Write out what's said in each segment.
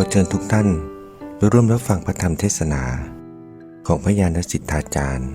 อเชิญทุกท่านไปร่วมรับฟังพระธรรมเทศนา ของพระยาณสิทธาจารย์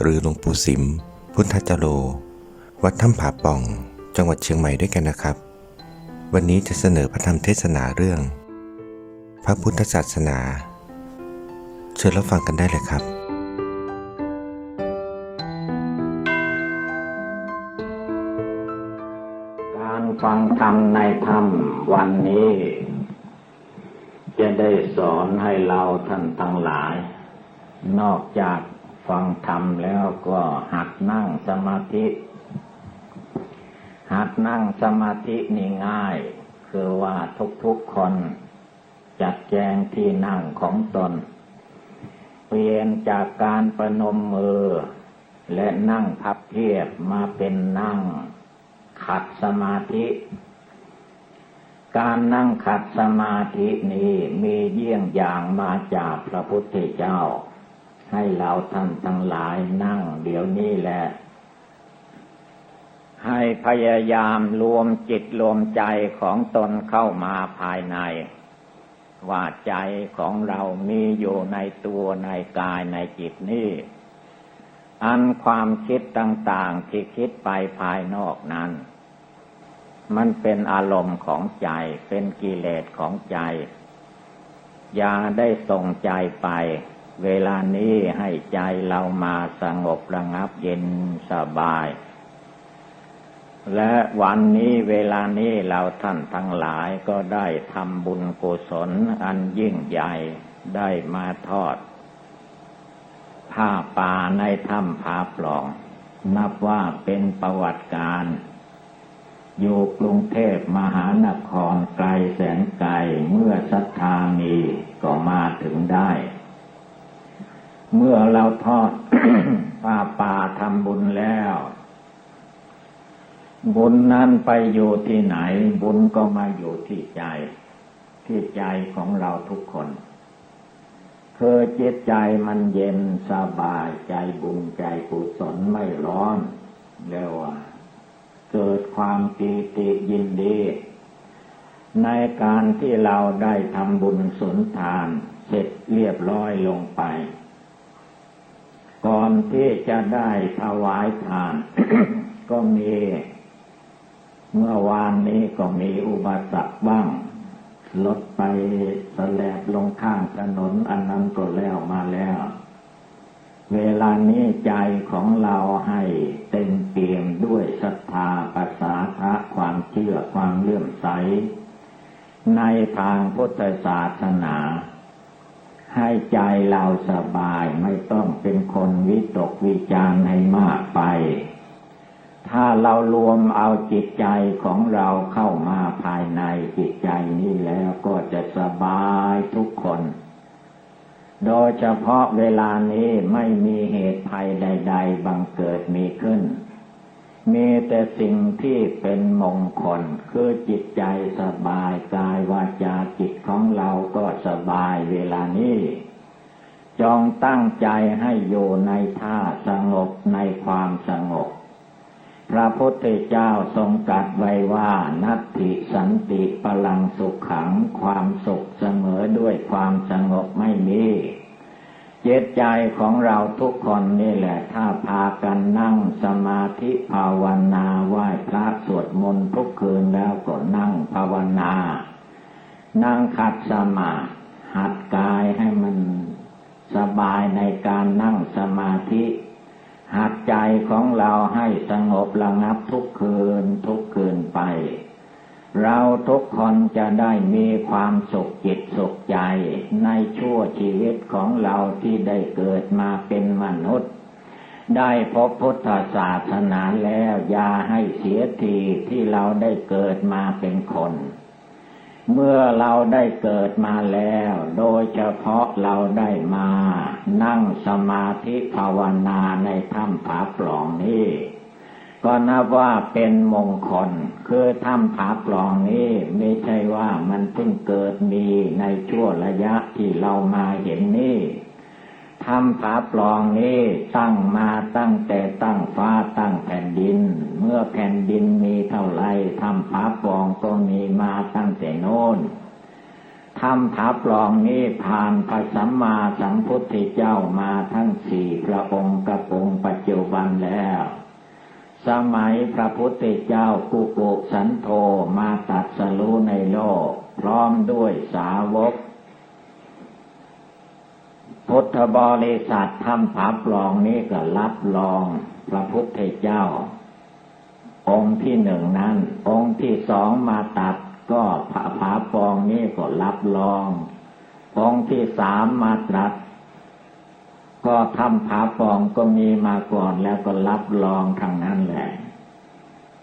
หรือหลวงปู่สิม พุทธจโร วัดถ้ำผาป่อง จังหวัดเชียงใหม่ด้วยกันนะครับ วันนี้จะเสนอพระธรรมเทศนาเรื่อง พระพุทธศาสนา เชิญรับฟังกันได้เลยครับการฟังธรรมในธรรมวันนี้ ได้สอนให้เราท่านทั้งหลาย นอกจากฟังธรรมแล้วก็หัดนั่งสมาธิ หัดนั่งสมาธินี่ง่าย คือว่าทุกๆคนจัดแจงที่นั่งของตน เปลี่ยนจากการประนมมือ และนั่งพับเพียบมาเป็นนั่งขัดสมาธิ การนั่งขัดสมาธินี้มีเยี่ยงอย่างมาจากพระพุทธเจ้า ให้เราท่านทั้งหลายนั่งเดี๋ยวนี้แหละ ให้พยายามรวมจิตรวมใจของตนเข้ามาภายใน ว่าใจของเรามีอยู่ในตัวในกายในจิตนี้อันความคิดต่างๆที่คิดไปภายนอกนั้น มันเป็นอารมณ์ของใจ เป็นกิเลสของใจ อย่าได้ส่งใจไป เวลานี้ให้ใจเรามาสงบระงับเย็นสบาย และวันนี้เวลานี้เราท่านทั้งหลายก็ได้ทำบุญกุศลอันยิ่งใหญ่ได้มาทอด ผ้าป่าในถ้ำผาปล่อง นับว่าเป็นประวัติการ อยู่กรุงเทพมหานครไกลแสนไกลเมื่อศรัทธามีก็มาถึงได้ เมื่อเราทอดผ้าป่าทำบุญแล้ว บุญนั้นไปอยู่ที่ไหน บุญก็มาอยู่ที่ใจ ที่ใจของเราทุกคนคือจิตใจมันเย็นสบายใจบุญใจกุศลไม่ร้อนเรียกว่า เกิดความปีติยินดี ในการที่เราได้ทำบุญสุนทานเสร็จเรียบร้อยลงไป ก่อนที่จะได้ถวายทาน ก็มี เมื่อวานนี้ก็มีอุบัติบ้างรถไปสแลบลงข้างถนนอันนั้นก็แล้วมาแล้ว ลานี้ใจของเราให้เต็มเปี่ยมด้วยศรัทธาภาษาทะความเชื่อความเลื่อมใส ในทางพุทธศาสนา ให้ใจเราสบายไม่ต้องเป็นคนวิตกวิจารณ์ให้มากไป ถ้าเรารวมเอาจิตใจของเราเข้ามาภายในจิตใจนี้แล้วก็จะสบายทุกคน โดยเฉพาะเวลานี้ไม่มีเหตุภัยใด ๆ บังเกิดมีขึ้น มีแต่สิ่งที่เป็นมงคลคือจิตใจสบายกายวาจาจิตของเราก็สบายเวลานี้จงตั้งใจให้อยู่ในท่าสงบในความสงบ พระพุทธเจ้าทรงตรัสไว้ว่านัตติสันติพลังสุขขังความสุขเสมอด้วยความสงบไม่มีเจตใจของเราทุกคนนี่แหละ ถ้าพากันนั่งสมาธิภาวนาไหว้พระสวดมนต์ทุกคืนแล้วก็นั่งภาวนา นั่งขัดสมาหัดกายให้มันสบายในการนั่งสมาธิ หัดใจของเราให้สงบระงับทุกคืนทุกคืนไป เราทุกคนจะได้มีความสุขจิตสุขใจ ในชั่วชีวิตของเราที่ได้เกิดมาเป็นมนุษย์ ได้พบพุทธศาสนาแล้วอย่าให้เสียทีที่เราได้เกิดมาเป็นคน เมื่อเราได้เกิดมาแล้ว โดยเฉพาะเราได้มา นั่งสมาธิภาวนาในถ้ำผาปล่องนี้ ก็นับว่าเป็นมงคล คือถ้ำผาปล่องนี้ไม่ใช่ว่ามันเพิ่งเกิดมีในชั่วระยะที่เรามาเห็นนี้ ถ้ำผาปลองนี้ตั้งมาตั้งแต่ตั้งฟ้าตั้งแผ่นดิน เมื่อแผ่นดินมีเท่าไรถ้ำผาปลองก็มีมาตั้งแต่โน้นถ้ำผาปลองนี้ผ่านพระสัมมาสัมพุทธเจ้ามาทั้งสี่พระองค์กับองค์ปัจจุบันแล้วสมัยพระพุทธเจ้ากุกุสันโธมาตัดสรู้ในโลก พร้อมด้วยสาวก พุทธบริษัททำผาปลองนี้ก็รับรองพระพุทธเจ้า องค์ที่หนึ่งนั้น องค์ที่สองมาตัดก็ผาผาปลองนี้ก็รับรอง องค์ที่สามมาตรัสก็ทำผาปองก็มีมาก่อนแล้วก็รับรองทางนั้นแหละ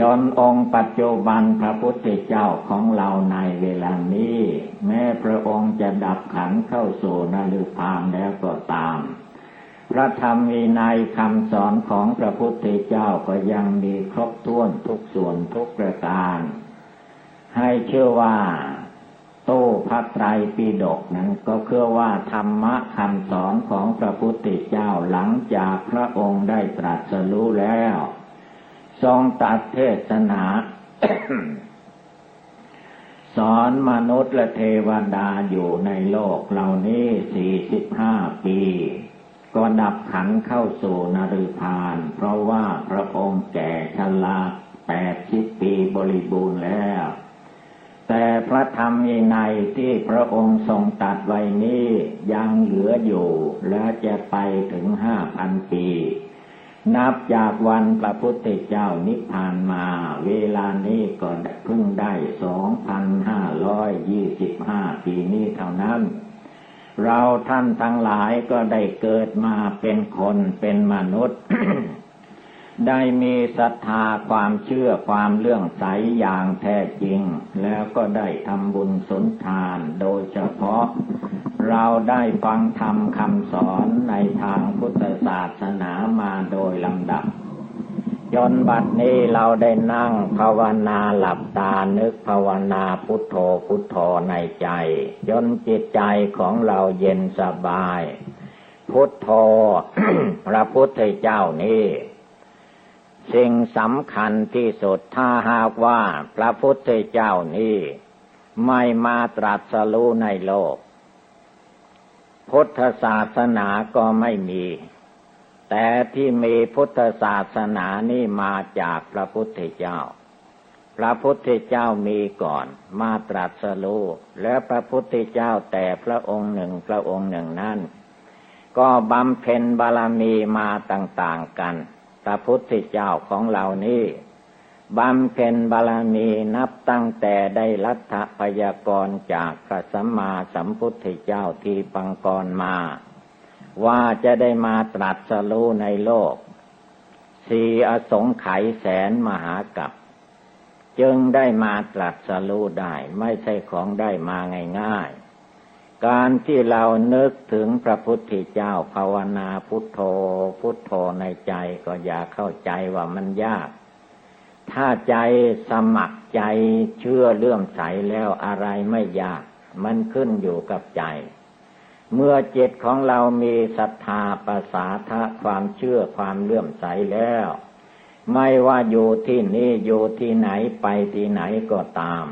จนองค์ปัจจุบันพระพุทธเจ้าของเราในเวลานี้ แม้พระองค์จะดับขันเข้าสู่นรพานแล้วก็ตาม พระธรรมวินัยคำสอนของพระพุทธเจ้าก็ยังมีครบถ้วนทุกส่วนทุกประการ ให้เชื่อว่าโตพระไตรปิฎกนั้นก็คือว่าธรรมะคำสอนของพระพุทธเจ้าหลังจากพระองค์ได้ตรัสรู้แล้ว ทรงตัดเทศนา สอนมนุษย์และเทวดาอยู่ในโลกเหล่านี้สี่สิบห้าปี ก็ดับขันเข้าสู่นรพาน เพราะว่าพระองค์แก่ชราแปดสิบปีบริบูรณ์แล้ว แต่พระธรรมวินัยที่พระองค์ทรงตัดไว้นี้ยังเหลืออยู่ และจะไปถึงห้าพันปี นับจากวันพระพุทธเจ้านิพพานมา เวลานี้ก็เพิ่งได้สองพันห้าร้อยยี่สิบห้าปีนี้เท่านั้น เราท่านทั้งหลายก็ได้เกิดมาเป็นคนเป็นมนุษย์ ได้มีศรัทธาความเชื่อความเลื่องใสอย่างแท้จริง แล้วก็ได้ทำบุญสนทานโดยเฉพาะ เราได้ฟังธรรมคำสอนในทางพุทธศาสนามาโดยลำดับ จนบัดนี้เราได้นั่งภาวนาหลับตานึกภาวนาพุทโธพุทโธในใจ จนจิตใจของเราเย็นสบาย พุทโธพระพุทธเจ้านี้สิ่งสำคัญที่สุดถ้าหากว่าพระพุทธเจ้านี้ ไม่มาตรัสรู้ในโลก พุทธศาสนาก็ไม่มี แต่ที่มีพุทธศาสนานี่มาจากพระพุทธเจ้า พระพุทธเจ้ามีก่อนมาตรัสรู้และพระพุทธเจ้าแต่พระองค์หนึ่งพระองค์หนึ่งนั้นก็บำเพ็ญบารมีมาต่าง ๆกัน พระพุทธเจ้าของเรานี้ บำเพ็ญบารมีนับตั้งแต่ได้รัฐพยากรจากพระสัมมาสัมพุทธเจ้าที่ปังกรมา ว่าจะได้มาตรัสรู้ในโลก สีอสงไขยแสนมหากับ จึงได้มาตรัสรู้ได้ไม่ใช่ของได้มาง่ายๆ การที่เรานึกถึงพระพุทธเจ้าภาวนาพุทโธพุทโธในใจก็อย่าเข้าใจว่ามันยาก ถ้าใจสมัครใจเชื่อเลื่อมใสแล้วอะไรไม่ยาก มันขึ้นอยู่กับใจ เมื่อจิตของเรามีศรัทธาประสาทะความเชื่อความเลื่อมใสแล้ว ไม่ว่าอยู่ที่นี่อยู่ที่ไหนไปที่ไหนก็ตาม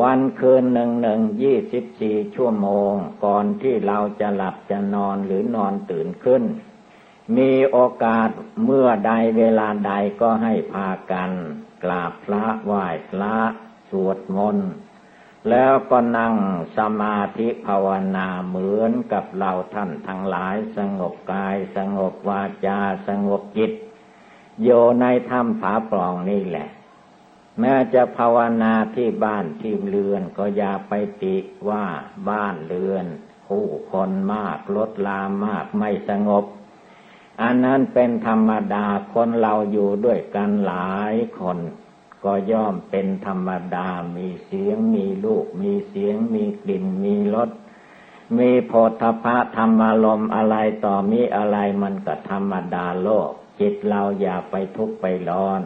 วันคืนหนึ่งหนึ่งยี่สิบสี่ชั่วโมง ก่อนที่เราจะหลับจะนอนหรือนอนตื่นขึ้น มีโอกาสเมื่อใดเวลาใดก็ให้พากันกราบพระไหว้พระสวดมนต์แล้วก็นั่งสมาธิภาวนาเหมือนกับเราท่านทั้งหลายสงบกายสงบวาจาสงบจิตโยในถ้ำผาปล่องนี่แหละ แม้จะภาวนาที่บ้านที่เรือนก็อย่าไปติว่าบ้านเรือน ผู้คนมากลดลามมากไม่สงบ อันนั้นเป็นธรรมดาคนเราอยู่ด้วยกันหลายคน ก็ย่อมเป็นธรรมดามีเสียงมีลูก มีเสียง มีกลิ่นมีรสมีโพธพะธรรมารมณ์อะไรต่อมีอะไรมันก็ธรรมดาโลก จิตเราอย่าไปทุกข์ไปร้อน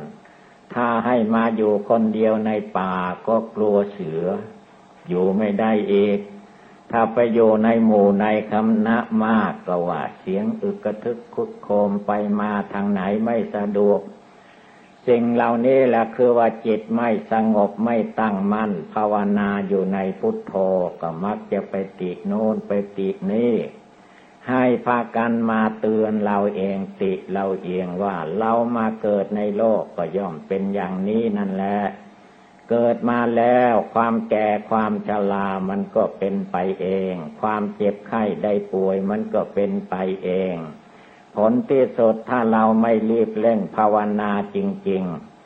ถ้าให้มาอยู่คนเดียวในป่าก็กลัวเสือ อยู่ไม่ได้เอีก ถ้าไปอยู่ในหมู่ในคำนะมากก็ว่าเสียงอึกกระทึกคุกโคมไปมาทางไหนไม่สะดวก สิ่งเหล่านี้แหละคือว่าจิตไม่สงบไม่ตั้งมั่น ภาวนาอยู่ในพุทโธก็มักจะไปติโน้นไปตินี้ให้พากันมาเตือนเราเองติเราเองว่าเรามาเกิดในโลกก็ย่อมเป็นอย่างนี้นั่นแหละ เกิดมาแล้วความแก่ความชรามันก็เป็นไปเอง ความเจ็บไข้ได้ป่วยมันก็เป็นไปเอง ผลที่สุดถ้าเราไม่รีบเร่งภาวนาจริง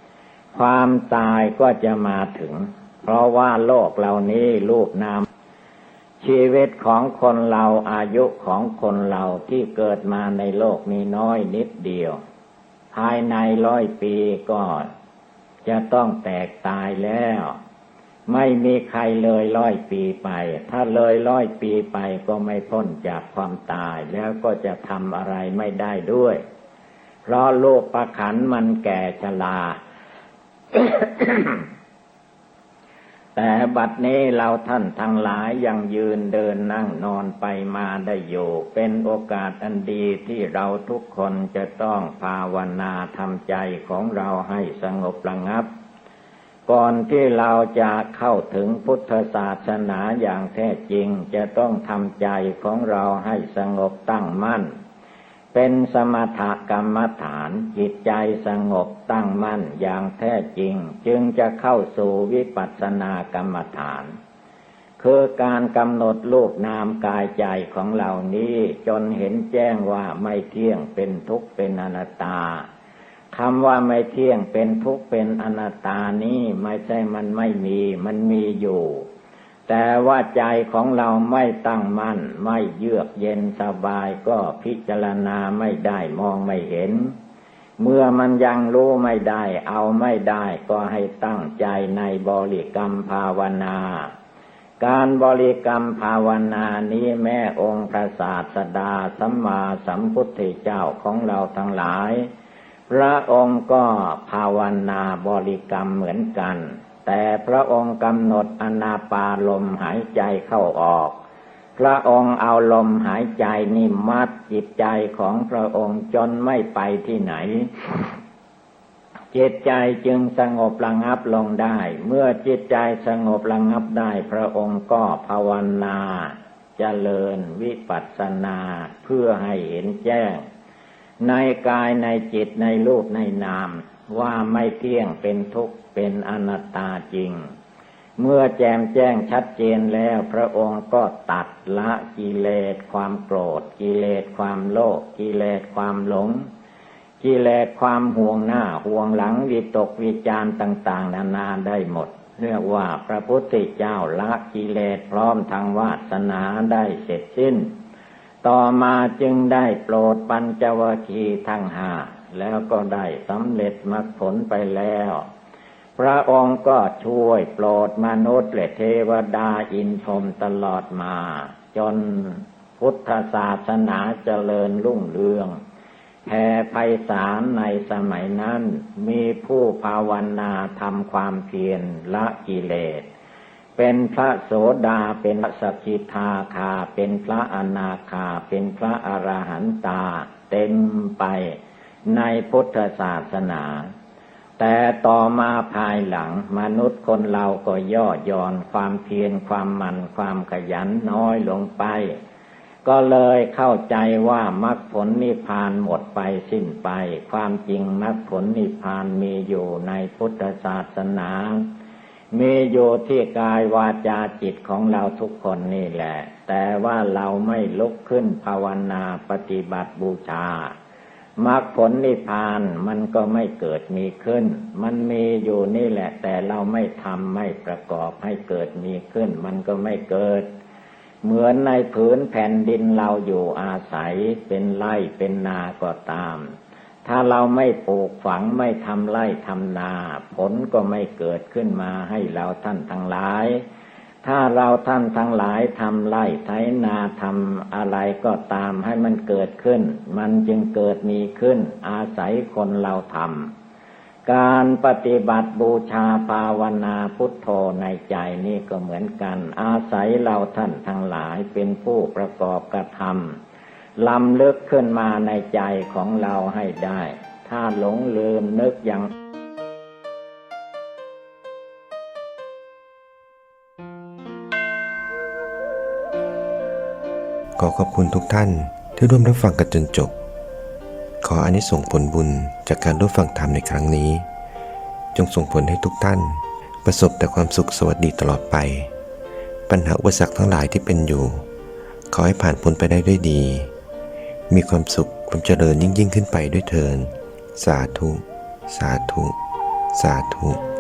ๆ ความตายก็จะมาถึง เพราะว่าโลกเหล่านี้รูปนามชีวิตของคนเราอายุของคนเราที่เกิดมาในโลกนี้น้อยนิดเดียว ภายในร้อยปีก็ จะต้องแตกตายแล้ว ไม่มีใครเลยร้อยปีไป ถ้าเลยร้อยปีไปก็ไม่พ้นจากความตายแล้วก็จะทำอะไรไม่ได้ด้วย เพราะโลกประขันมันแก่ชรา แต่บัดนี้เราท่านทั้งหลายยังยืนเดินนั่งนอนไปมาได้อยู่ เป็นโอกาสอันดีที่เราทุกคนจะต้องภาวนาทำใจของเราให้สงบระงับ ก่อนที่เราจะเข้าถึงพุทธศาสนาอย่างแท้จริงจะต้องทำใจของเราให้สงบตั้งมั่น เป็นสมถกรรมฐานจิตใจสงบตั้งมั่นอย่างแท้จริง จึงจะเข้าสู่วิปัสสนากรรมฐาน คือการกำหนดรูปนามกายใจของเหล่านี้จนเห็นแจ้งว่าไม่เที่ยงเป็นทุกข์เป็นอนัตตาคำว่าไม่เที่ยงเป็นทุกข์เป็นอนัตตานี้ไม่ใช่มันไม่มี มันมีอยู่ แต่ว่าใจของเราไม่ตั้งมั่น ไม่เยือกเย็นสบายก็พิจารณาไม่ได้มองไม่เห็น เมื่อมันยังรู้ไม่ได้เอาไม่ได้ก็ให้ตั้งใจในบริกรรมภาวนา การบริกรรมภาวนานี้แม่องค์พระศาสดาสัมมาสัมพุทธเจ้าของเราทั้งหลาย พระองค์ก็ภาวนาบริกรรมเหมือนกัน แต่พระองค์กำหนดอนาปาลมหายใจเข้าออก พระองค์เอาลมหายใจนี่มัดจิตใจของพระองค์จนไม่ไปที่ไหนจิตใจจึงสงบระงับลงได้ เมื่อจิตใจสงบระงับได้ พระองค์ก็ภาวนาเจริญวิปัสสนาเพื่อให้เห็นแจ้ง ในกายในจิตในรูปในนาม ว่าไม่เที่ยงเป็นทุกข์เป็นอนัตตาจริง เมื่อแจมแจ้งชัดเจนแล้วพระองค์ก็ตัดละกิเลสความโกรธ กิเลสความโลภกิเลสความหลง กิเลสความห่วงหน้าห่วงหลังวิตกวิจารต่าง ๆ นานาได้หมดเรียกว่าพระพุทธเจ้าละกิเลสพร้อมทางวาสนาได้เสร็จสิ้น ต่อมาจึงได้โปรดปัญจวคีทั้งห้า แล้วก็ได้สำเร็จมรรคผลไปแล้ว พระองค์ก็ช่วยโปรดมนุษย์และเทวดาอินพรมตลอดมา จนพุทธศาสนาเจริญรุ่งเรืองแผ่ไพศาลในสมัยนั้น มีผู้ภาวนาทำความเพียรละกิเลส เป็นพระโสดาเป็นพระสกิทาคา เป็นพระอนาคา เป็นพระอรหันตา เต็มไป ในพุทธศาสนา แต่ต่อมาภายหลังมนุษย์คนเราก็ย่อหย่อนความเพียรความมันความขยันน้อยลงไป ก็เลยเข้าใจว่ามรรคผลนิพพานหมดไปสิ้นไป ความจริงมรรคผลนิพพานมีอยู่ในพุทธศาสนามีอยู่ที่กายวาจาจิตของเราทุกคนนี่แหละ แต่ว่าเราไม่ลุกขึ้นภาวนาปฏิบัติบูชา มรรคผลนิพพานมันก็ไม่เกิดมีขึ้น มันมีอยู่นี่แหละ แต่เราไม่ทำไม่ประกอบให้เกิดมีขึ้น มันก็ไม่เกิด เหมือนในผืนแผ่นดินเราอยู่อาศัยเป็นไร่เป็นนาก็ตาม ถ้าเราไม่ปลูกฝังไม่ทำไร่ทำนา ผลก็ไม่เกิดขึ้นมาให้เราท่านทั้งหลาย ถ้าเราท่านทั้งหลายทำไร่ไถนาทำอะไรก็ตามให้มันเกิดขึ้น มันจึงเกิดมีขึ้น อาศัยคนเราทำการปฏิบัติบูชาภาวนาพุทโธในใจนี่ก็เหมือนกัน อาศัยเราท่านทั้งหลายเป็นผู้ประกอบกระทำลำลึกขึ้นมาในใจของเราให้ได้ ถ้าหลงลืมนึกอย่าง ขอขอบคุณทุกท่านที่ร่วมรับฟังกันจนจบ ขออานิสงส์ผลบุญจากการร่วมฟังธรรมในครั้งนี้ จงส่งผลให้ทุกท่าน ประสบแต่ความสุขสวัสดีตลอดไป ปัญหาอุปสรรคทั้งหลายที่เป็นอยู่ ขอให้ผ่านพ้นไปได้ด้วยดี มีความสุขความเจริญยิ่งยิ่งขึ้นไปด้วยเทินสาธุ สาธุ สาธุ